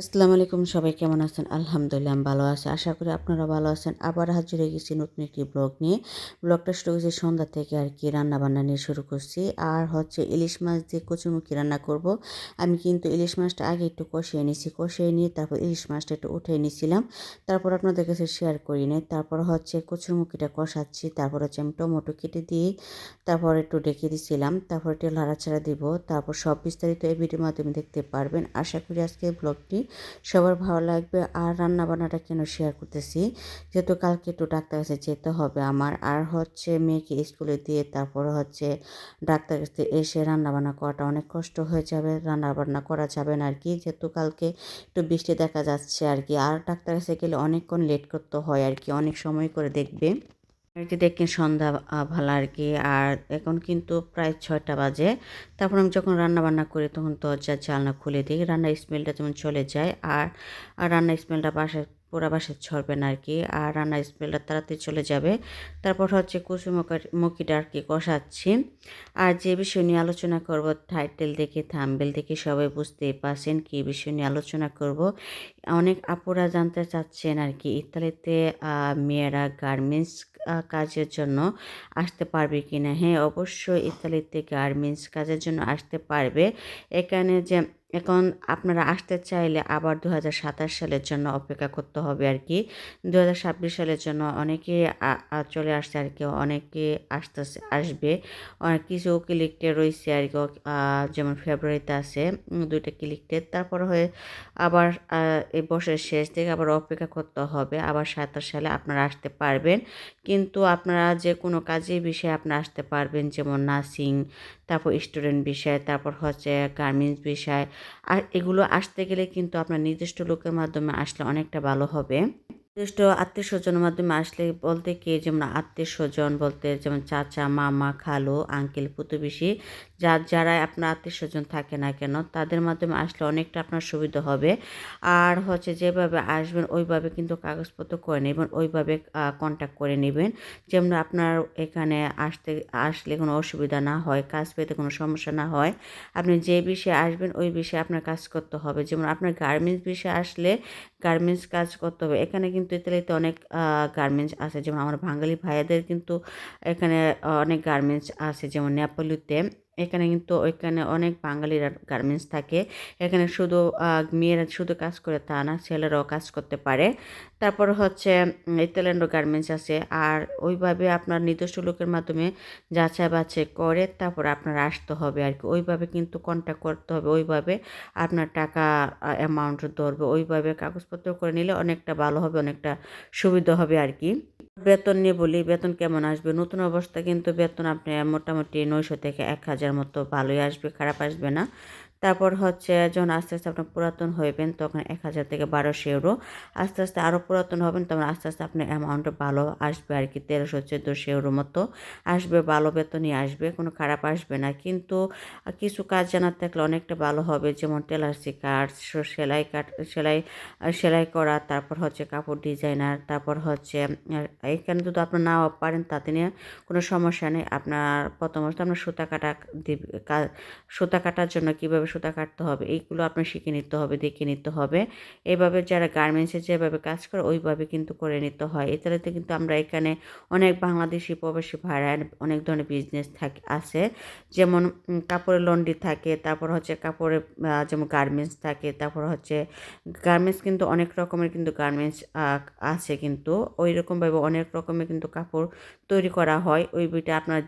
আসসালামু আলাইকুম, সবাই কেমন আছেন? আলহামদুলিল্লাহ, আমি ভালো আছি। আশা করি আপনারা ভালো আছেন। আবার হাজির হয়ে গেছি নতুন একটি ব্লগ নিয়ে। ব্লগটা শুরু করছি সন্ধ্যা থেকে আর কি রান্না বান্না নিয়ে শুরু করছি। আর হচ্ছে ইলিশ মাছ দিয়ে কচুরমুখী রান্না করব। আমি কিন্তু ইলিশ মাছটা আগে একটু কষিয়ে নিয়েছি কষিয়ে নিয়ে তারপর ইলিশ মাছটা একটু উঠিয়ে নিয়েছিলাম তারপর আপনাদের কাছে শেয়ার করি নাই। তারপর হচ্ছে কচুরমুখিটা কষাচ্ছি। তারপর হচ্ছে আমি টমেটো কেটে দিয়ে তারপর একটু ডেকে দিয়েছিলাম তারপর একটু লাড়াছাড়া দিব। তারপর সব বিস্তারিত এই ভিডিওর মাধ্যমে দেখতে পারবেন। আশা করি আজকে ব্লগটি সবার ভালো লাগবে। আর রান্না বান্নাটা কেন শেয়ার করতেছি? যেহেতু কালকে একটু ডাক্তার কাছে যেতে হবে আমার। আর হচ্ছে মেয়েকে স্কুলে দিয়ে তারপর হচ্ছে ডাক্তার কাছে এসে রান্না বান্না করাটা অনেক কষ্ট হয়ে যাবে। রান্না বান্না করা যাবে না আর কি যেহেতু কালকে একটু বৃষ্টি দেখা যাচ্ছে আর কি আর ডাক্তার কাছে গেলে অনেকক্ষণ লেট করতে হয় আর কি অনেক সময় করে দেখবে। আর দেখেন সন্ধ্যা আহ, ভালো আর কি। আর এখন কিন্তু প্রায় ছয়টা বাজে। তারপর আমি যখন রান্না বান্না করি তখন দরজা জালনা খুলে দিই। রান্নার স্মেলটা যেমন চলে যায়। আর রান্নার স্মেলটা বাসায় পুরা বাসায় ছড়বে না আর কি আর রান্নার স্মেলটা তাড়াতাড়ি চলে যাবে। তারপর হচ্ছে কুসুমুখের মুখিটা আর কি কষাচ্ছি। আর যে বিষয় নিয়ে আলোচনা করব টাইটেল দেখে থাম্বেল দেখে সবাই বুঝতেই পারছেন কী বিষয় নিয়ে আলোচনা করব। অনেক আপুরা জানতে চাচ্ছেন আর কি ইতালিতে মেয়েরা গার্মেন্টস কাজের জন্য আসতে পারবে কি না হ্যাঁ অবশ্যই ইতালিতে গার্মেন্টস কাজের জন্য আসতে পারবে। এখানে যে এখন আপনারা আসতে চাইলে আবার দু হাজার সাতাশ সালের জন্য অপেক্ষা করতে হবে আর কি। দু হাজার ছাব্বিশ সালের জন্য অনেকে চলে আসছে আর কি, অনেকে আসতেছে, আসবে। অনেক কিছু ক্লিকটে রয়েছে আর কি যেমন ফেব্রুয়ারিতে আছে দুইটা ক্লিকটে তারপর হয়ে আবার এই বছরের শেষ দিকে আবার অপেক্ষা করতে হবে, আবার সাতাশ সালে আপনারা আসতে পারবেন। কিন্তু আপনারা যে কোনো কাজের বিষয়ে আপনারা আসতে পারবেন, যেমন নার্সিং তারপর স্টুডেন্ট বিষয়, তারপর হচ্ছে গার্মেন্টস বিষয় আর এগুলো আসতে গেলে কিন্তু আপনার নির্দিষ্ট লোকের মাধ্যমে আসলে অনেকটা ভালো হবে। নির্দিষ্ট আত্মীয় স্বজনের মাধ্যমে আসলে বলতে কে, যেমন আত্মীয় স্বজন বলতে যেমন চাচা, মামা, খালো, আঙ্কেল, প্রতিবেশী যার যারা আপনার আত্মীয় স্বজন থাকে না কেন, তাদের মাধ্যমে আসলে অনেকটা আপনার সুবিধা হবে। আর হচ্ছে যেভাবে আসবেন, ওইভাবে কিন্তু কাগজপত্র করে নেবেন, ওইভাবে কন্ট্যাক্ট করে নেবেন। যেমন আপনার এখানে আসতে, আসলে কোনো অসুবিধা না হয়, কাজ পেতে কোনো সমস্যা না হয়, আপনি যে বিষয়ে আসবেন, ওই বিষয়ে আপনার কাজ করতে হবে। যেমন আপনার গার্মেন্টস বিষয়ে আসলে গার্মেন্টস কাজ করতে হবে। এখানে কিন্তু ইতালিতে অনেক গার্মেন্টস আছে। যেমন আমার বাঙালি ভাইয়াদের কিন্তু এখানে অনেক গার্মেন্টস আছে। যেমন নেপালিতে এখানে কিন্তু ওইখানে অনেক বাঙালিরা গার্মেন্টস থাকে। এখানে শুধু মেয়েরা শুধু কাজ করে তা না, ছেলেরাও কাজ করতে পারে। তারপর হচ্ছে ইতালিয়ান গার্মেন্টস আছে। আর ওইভাবে আপনার নিজস্ব লোকের মাধ্যমে যাচাই বাছাই করে তারপর আপনার আসতে হবে আর কি। ওইভাবে কিন্তু কন্ট্যাক্ট করতে হবে। ওইভাবে আপনার টাকা অ্যামাউন্ট ধরবে। ওইভাবে কাগজপত্র করে নিলে অনেকটা ভালো হবে, অনেকটা সুবিধা হবে আর কি। বেতন নিয়ে বলি, বেতন কেমন আসবে? নতুন অবস্থা কিন্তু বেতন আপনি মোটামুটি নয়শো থেকে এক হাজার মতো ভালোই আসবে খারাপ আসবে না। তারপর হচ্ছে যখন আস্তে আস্তে আপনার পুরাতন হইবেন, তখন এক হাজার থেকে বারোশো ইউরো আস্তে আস্তে আরও পুরাতন হবেন, তখন আস্তে আস্তে আপনার অ্যামাউন্টটা ভালো আসবে আর কি, তেরোশো, চোদ্দোশো ইউরো মতো। আসবে, ভালো বেতনই আসবে, কোনো খারাপ আসবে না। কিন্তু কিছু কাজ জানার থাকলে অনেকটা ভালো হবে, যেমন টেলার্সি শিকার সেলাই কাট, সেলাই সেলাই করা, তারপর হচ্ছে কাপড় ডিজাইনার তারপর হচ্ছে, এখানে যদি আপনার নাও পারেন, তাতে নিয়ে কোনো সমস্যা নেই। আপনার প্রথমত আপনার সুতা কাটা দিবে সুতা কাটার জন্য কীভাবে সুতা কাটতে হবে, এইগুলো আপনার শিখে নিতে হবে, দেখে নিতে হবে। এইভাবে যারা গার্মেন্টসে যেভাবে কাজ করে, ওইভাবে কিন্তু করে নিতে হয়। এছাড়াতে কিন্তু আমরা এখানে অনেক বাংলাদেশি প্রবাসী ভাড়া অনেক ধরনের বিজনেস থাকে, আছে। যেমন কাপড়ের লন্ড্রি থাকে, তারপর হচ্ছে কাপড়ের যেমন গার্মেন্টস থাকে, তারপর হচ্ছে গার্মেন্টস কিন্তু অনেক রকমের কিন্তু গার্মেন্টস আছে কিন্তু। ওই রকমভাবে অনেক রকমের কিন্তু কাপড় তৈরি করা হয়, ওই বইটা আপনার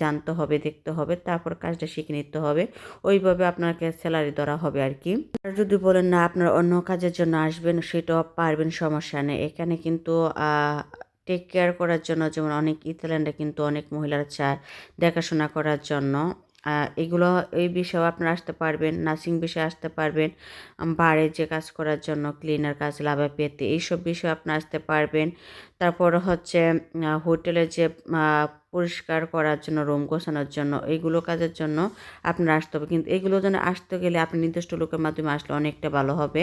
জানতে হবে, দেখতে হবে, তারপর কাজটা শিখে নিতে হবে। ওইভাবে আপনাকে স্যালারি ধরা হবে আর কি আর যদি বলেন না আপনার অন্য কাজের জন্য আসবেন সেটাও পারবেন সমস্যা নেই। এখানে কিন্তু টেক কেয়ার করার জন্য যেমন অনেক ইতালিয়ানরা কিন্তু অনেক মহিলারা চায় দেখাশোনা করার জন্য। এগুলো এই বিষয়েও আপনারা আসতে পারবেন নার্সিং বিষয়ে আসতে পারবেন আম, বাড়ি যে কাজ করার জন্য ক্লিনার কাজ লাভা পেতে এইসব বিষয়ে আপনি আসতে পারবেন। তারপর হচ্ছে হোটেলে যে পরিষ্কার করার জন্য, রুম গোছানোর জন্য এইগুলো কাজের জন্য আপনার আসতে হবে। কিন্তু এগুলো যেন আসতে গেলে আপনি নির্দিষ্ট লোকের মাধ্যমে আসলে অনেকটা ভালো হবে।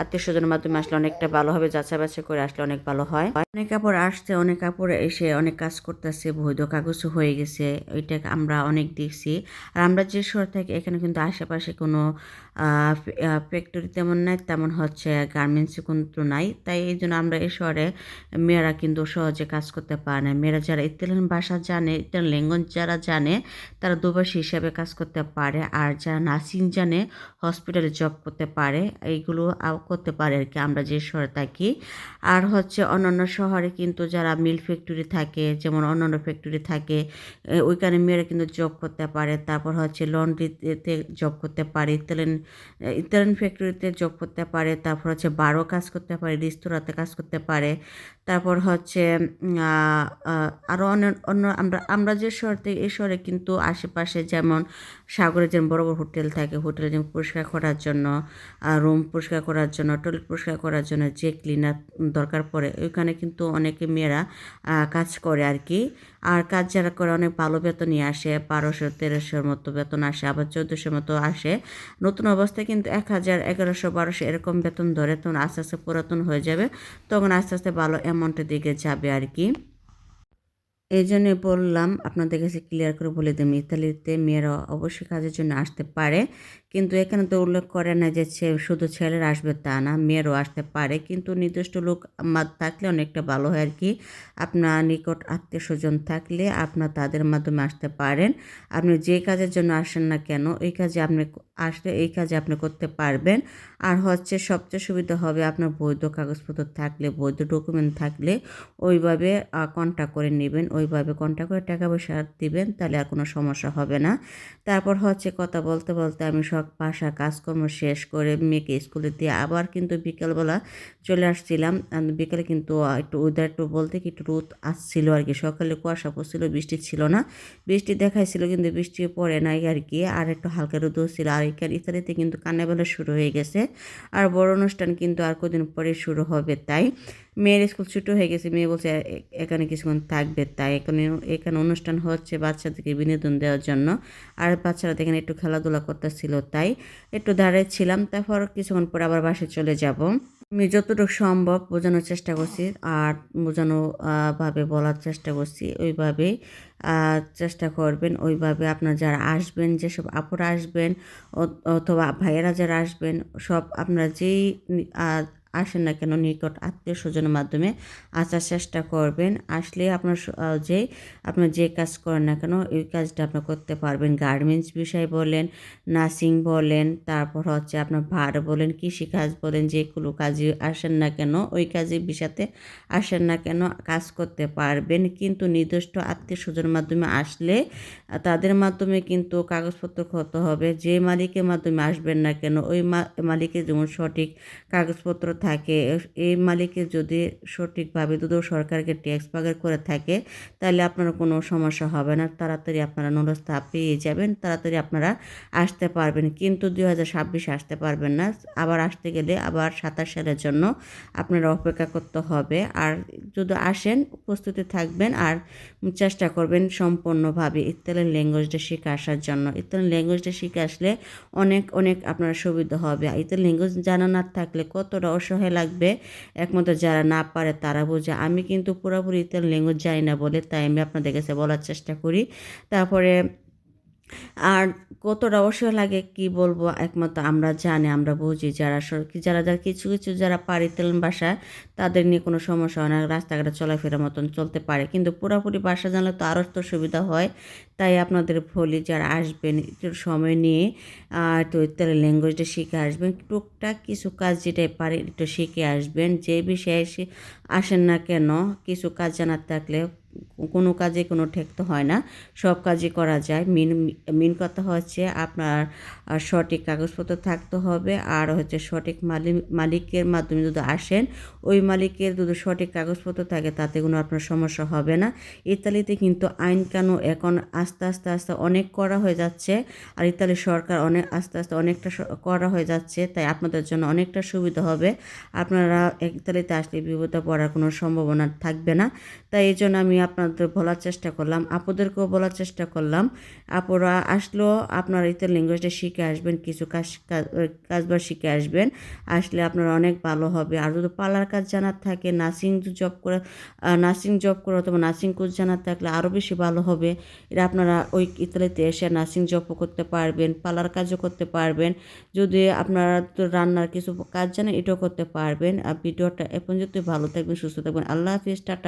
আত্মীয় স্বজনের মাধ্যমে আসলে অনেকটা ভালো হবে যাচাই বাছাই করে আসলে অনেক ভালো হয়। অনেক কাপড় আসছে, অনেক কাপড় এসে অনেক কাজ করতেছে, বৈধ কাগজও হয়ে গেছে ওইটা আমরা অনেক দেখছি। আর আমরা যে শহর থাকি, এখানে কিন্তু আশেপাশে কোনো ফ্যাক্টরি তেমন নাই, তেমন হচ্ছে গার্মেন্টস কিন্তু নাই। তাই এই জন্য আমরা এই শহরে মেয়েরা কিন্তু সহজে কাজ করতে পারে না। মেয়েরা যারা ইতালিয়ান ভাষা জানে, ইতালিয়ান ল্যাঙ্গুয়েজ যারা জানে, তারা দুভাষী হিসাবে কাজ করতে পারে। আর যারা নার্সিং জানে হসপিটালে জব করতে পারে, এইগুলো করতে পারে আর কি। আমরা যে শহরে থাকি। আর হচ্ছে অন্যান্য শহরে কিন্তু যারা মিল ফ্যাক্টরি থাকে, যেমন অন্যান্য ফ্যাক্টরি থাকে ওইখানে মেয়েরা কিন্তু জব করতে পারে। তারপর হচ্ছে লন্ড্রিতে জব করতে পারে। ইতালিয়ান ইতালিয়ান ফ্যাক্টরিতে জব করতে পারে, তারপর হচ্ছে বারো কাজ করতে পারে, রেস্তোরাঁতে কাজ করতে পারে, তারপর হচ্ছে আরও অন্য অন্য, আমরা আমরা যে শহরতে এই শহরে কিন্তু আশেপাশে যেমন সাগরে যেমন বড় বড় হোটেল থাকে, হোটেলে যেমন পরিষ্কার করার জন্য রুম পরিষ্কার করার জন্য টয়লেট পরিষ্কার করার জন্য যে ক্লিনার দরকার পড়ে, ওইখানে কিন্তু অনেকে মেয়েরা কাজ করে আর কি। আর কাজ যারা করে অনেক ভালো বেতনই আসে, বারোশো, তেরোশোর মতো বেতন আসে, আবার চোদ্দোশোর মতো আসে। নতুন অবস্থায় কিন্তু এক হাজার, এগারোশো, বারোশো এরকম বেতন ধরে তখন আস্তে আস্তে পুরাতন হয়ে যাবে। তখন আস্তে আস্তে ভালো অ্যামাউন্টের দিকে যাবে আর কি। এই জন্যে বললাম, আপনাদের কাছে ক্লিয়ার করে বলে দিন ইতালিতে মেয়েরা অবশ্যই কাজের জন্য আসতে পারে। কিন্তু এখানে তো উল্লেখ করে না যে শুধু ছেলেরা আসবে তা না, মেয়েরও আসতে পারে। কিন্তু নির্দিষ্ট লোক থাকলে অনেকটা ভালো হয় আর কি আপনার নিকট আত্মীয় স্বজন থাকলে আপনার তাদের মাধ্যমে আসতে পারেন। আপনি যে কাজের জন্য আসেন না কেন, এই কাজে আপনি আসলে এই কাজে আপনি করতে পারবেন। আর হচ্ছে সবচেয়ে সুবিধা হবে আপনার বৈধ কাগজপত্র থাকলে, বৈধ ডকুমেন্ট থাকলে, ওইভাবে কন্ট্যাক্ট করে নেবেন। ওইভাবে কন্ট্যাক্ট করে টাকা পয়সা দিবেন, তাহলে আর কোনো সমস্যা হবে না। তারপর হচ্ছে কথা বলতে বলতে আমি সব বাসা কাজকর্ম শেষ করে মেয়েকে স্কুলে দিয়ে আবার কিন্তু বিকেলবেলা চলে আসছিলাম। বিকেলে কিন্তু একটু ওয়েদার একটু বলতে কি একটু রোদ আসছিল আর কি। সকালে কুয়াশা পড়ছিল, বৃষ্টি ছিল না। বৃষ্টি দেখাইছিল কিন্তু বৃষ্টি পড়ে নাই আর কি। আর একটু হালকা রোদ ছিল আর এখানে ইত্যাদিতে কিন্তু কান্নাবেলা শুরু হয়ে গেছে। আর বড় অনুষ্ঠান কিন্তু আর কদিন পরে শুরু হবে তাই। মেয়ের স্কুল ছুটি হয়ে গেছে, মেয়ে বলছে এখানে কিছুক্ষণ থাকবে। তাই এখানে এখানে অনুষ্ঠান হচ্ছে বাচ্চাদেরকে বিনোদন দেওয়ার জন্য। আর বাচ্চারা এখানে একটু খেলাধুলা করতেছিল, তাই একটু দাঁড়িয়ে ছিলাম। তারপর কিছুক্ষণ পরে আবার বাসে চলে যাব। আমি যতটুকু সম্ভব বোঝানোর চেষ্টা করছি, আর বোঝানো ভাবে বলার চেষ্টা করছি। ওইভাবে চেষ্টা করবেন, ওইভাবে আপনার যারা আসবেন, যেসব আপুরা আসবেন অথবা ভাইয়েরা যারা আসবেন, সব আপনারা যেই আসেন না কেন, নিকট আত্মীয় স্বজনের মাধ্যমে আসার চেষ্টা করবেন। আসলে আপনার যে আপনার যে কাজ করেন না কেন, ওই কাজটা আপনি করতে পারবেন। গার্মেন্টস বিষয় বলেন, নার্সিং বলেন, তারপর হচ্ছে আপনার ভাড় বলেন, কৃষিকাজ বলেন, যে কোনো কাজে আসেন না কেন, ওই কাজে বিষাতে আসেন না কেন, কাজ করতে পারবেন। কিন্তু নির্দিষ্ট আত্মীয় স্বজনের মাধ্যমে আসলে তাদের মাধ্যমে কিন্তু কাগজপত্র করতে হবে। যে মালিকের মাধ্যমে আসবেন না কেন, ওই মালিকের যেমন সঠিক কাগজপত্র থাকে এই মালিকে যদি সঠিকভাবে দুদক সরকারকে ট্যাক্স পাগার করে থাকে, তাহলে আপনার কোনো সমস্যা হবে না। তাড়াতাড়ি আপনারা নরস্থা পেয়ে যাবেন, তাড়াতাড়ি আপনারা আসতে পারবেন। কিন্তু দুই হাজার ছাব্বিশে আসতে পারবেন না। আবার আসতে গেলে আবার সাতাশ সালের জন্য আপনারা অপেক্ষা করতে হবে। আর যদি আসেন, প্রস্তুতি থাকবেন আর চেষ্টা করবেন সম্পূর্ণভাবে ইতালিয়ান ল্যাঙ্গুয়েজটা শিখে আসার জন্য। ইতালিয়ান ল্যাঙ্গুয়েজটা শিখে আসলে অনেক অনেক আপনার সুবিধা হবে। ইতালিয়ান ল্যাঙ্গুয়েজ জানা না থাকলে কতটা অসহায় লাগবে। একমাত্র যারা না পারে তারা বোঝে। আমি কিন্তু পুরোপুরি ইতালিয়ান ল্যাঙ্গুয়েজ জানি না বলে তাই আমি আপনাদের কাছে বলার চেষ্টা করি। তারপরে আর কতটা অবসর লাগে কি বলব? একমাত্র আমরা জানি, আমরা বুঝি যারা যারা যারা কিছু কিছু যারা পারি তেলেন বাসা তাদের নিয়ে কোনো সমস্যা হয় না, রাস্তাঘাটে চলাফেরার মতন চলতে পারে। কিন্তু পুরোপুরি বাসা জানলে তো আরও তো সুবিধা হয়। তাই আপনাদের বলি, যারা আসবেন একটু সময় নিয়ে আর একটু তেলের ল্যাঙ্গুয়েজটা শিখে আসবেন, টুকটাক কিছু কাজ যেটাই পারে একটু শিখে আসবেন। যে বিষয়ে আসেন না কেন, কিছু কাজ জানার থাকলে কোনো কাজে কোনো ঠেকতে হয় না। সব কাজই করা যায়। মেন মেন কথা হচ্ছে আপনার সঠিক কাগজপত্র থাকতে হবে। আর হচ্ছে সঠিক মালিক মালিকের মাধ্যমে যদি আসেন, ওই মালিকের যদি সঠিক কাগজপত্র থাকে, তাতে কোনো আপনার সমস্যা হবে না। ইতালিতে কিন্তু আইন কানুন এখন আস্তে আস্তে আস্তে অনেক করা হয়ে যাচ্ছে। আর ইতালি সরকার অনেক, আস্তে আস্তে অনেকটা করা হয়ে যাচ্ছে। তাই আপনাদের জন্য অনেকটা সুবিধা হবে। আপনারা ইতালিতে আসলে বিপদে পড়ার কোনো সম্ভাবনা থাকবে না। তাই এই জন্য আমি আপনাদের বলার চেষ্টা করলাম, আপুদেরকেও বলার চেষ্টা করলাম। আপুরা আসলেও আপনারা ইতালি ল্যাঙ্গুয়েজটা শিখে আসবেন, কিছু কাজ, কাজ- কাজবার শিখে আসবেন। আসলে আপনারা অনেক ভালো হবে। আর যদি পার্লার কাজ জানার থাকে, নার্সিং জব করে নার্সিং জব করে অথবা নার্সিং কোর্স জানার থাকলে আরও বেশি ভালো হবে। এটা আপনারা ওই ইতালিতে এসে নার্সিং জবও করতে পারবেন, পার্লার কাজও করতে পারবেন। যদি আপনারা তো রান্নার কিছু কাজ জানেন, এটাও করতে পারবেন। আর ভিডিওটা এ পর্যন্ত ভালো থাকবেন, সুস্থ থাকবেন। আল্লাহ হাফিজ, টাটা।